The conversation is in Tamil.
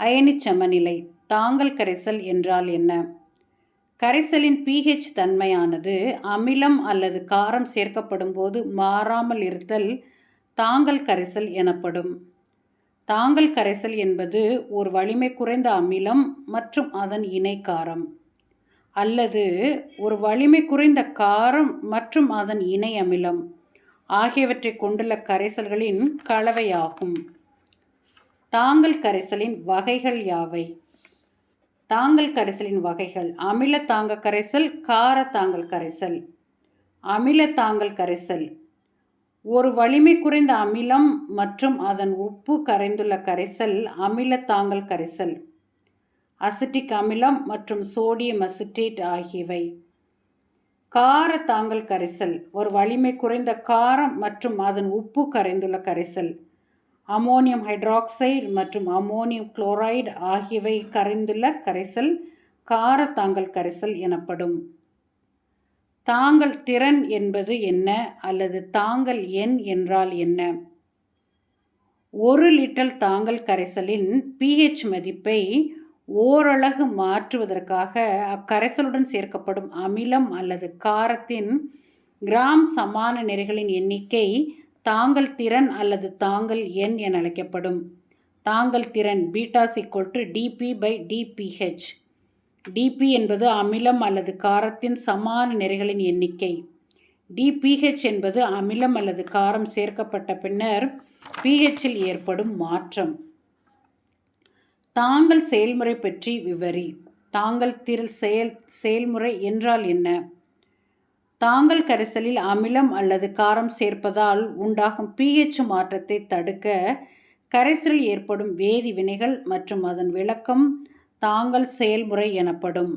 அயனிச் சமநிலை தாங்கல் கரைசல் என்றால் என்ன? கரைசலின் பிஹெச் தன்மையானது அமிலம் அல்லது காரம் சேர்க்கப்படும் போது மாறாமல் இருத்தல் தாங்கல் கரைசல் எனப்படும். தாங்கல் கரைசல் என்பது ஒரு வலிமை குறைந்த அமிலம் மற்றும் அதன் இணை காரம். அல்லது ஒரு வலிமை குறைந்த காரம் மற்றும் அதன் இணை அமிலம் ஆகியவற்றை கொண்டுள்ள கரைசல்களின் கலவையாகும். தாங்கல் கரைசலின் வகைகள் யாவை? தாங்கல் கரைசலின் வகைகள். அமில தாங்க கரைசல் கார தாங்கல் கரைசல். அமில தாங்கல் கரைசல். ஒரு வலிமை குறைந்த அமிலம் மற்றும் அதன் உப்பு கரைந்துள்ள கரைசல் அமில தாங்கல் கரைசல். அசிட்டிக் அமிலம் மற்றும் சோடியம் அசிட்டேட் ஆகியவை. கார தாங்கல் கரைசல். ஒரு வலிமை குறைந்த காரம் மற்றும் அதன் உப்பு கரைந்துள்ள கரைசல். அமோனியம் ஹைட்ராக்சைடு மற்றும் அமோனியம் குளோரைடு ஆகியவை கரைந்துள்ள கரைசல் கார தாங்கல் கரைசல் எனப்படும். தாங்கல் திறன் என்பது என்ன? அல்லது தாங்கல் எண் என்றால் என்ன? ஒரு லிட்டர் தாங்கல் கரைசலின் பிஹெச் மதிப்பை ஓரளவு மாற்றுவதற்காக அக்கரைசலுடன் சேர்க்கப்படும் அமிலம் அல்லது காரத்தின் கிராம் சமான நிறைகளின் எண்ணிக்கை தாங்கள் திறன் அல்லது தாங்கள் எண் என அழைக்கப்படும். தாங்கள் திறன் betas equal to DP by DPH DP என்பது அமிலம் அல்லது காரத்தின் சமான நிறைகளின் எண்ணிக்கை. டிபிஹெச் என்பது அமிலம் அல்லது காரம் சேர்க்கப்பட்ட பின்னர் பிஹெச்சில் ஏற்படும் மாற்றம். தாங்கள் செயல்முறை பற்றி விவரி. தாங்கள் திரு செயல் செயல்முறை என்றால் என்ன? தாங்கல் கரைசலில் அமிலம் அல்லது காரம் சேர்ப்பதால் உண்டாகும் பிஹெச் மாற்றத்தை தடுக்க கரைசலில் ஏற்படும் வேதி வினைகள் மற்றும் அதன் விளக்கம் தாங்கல் செயல்முறை எனப்படும்.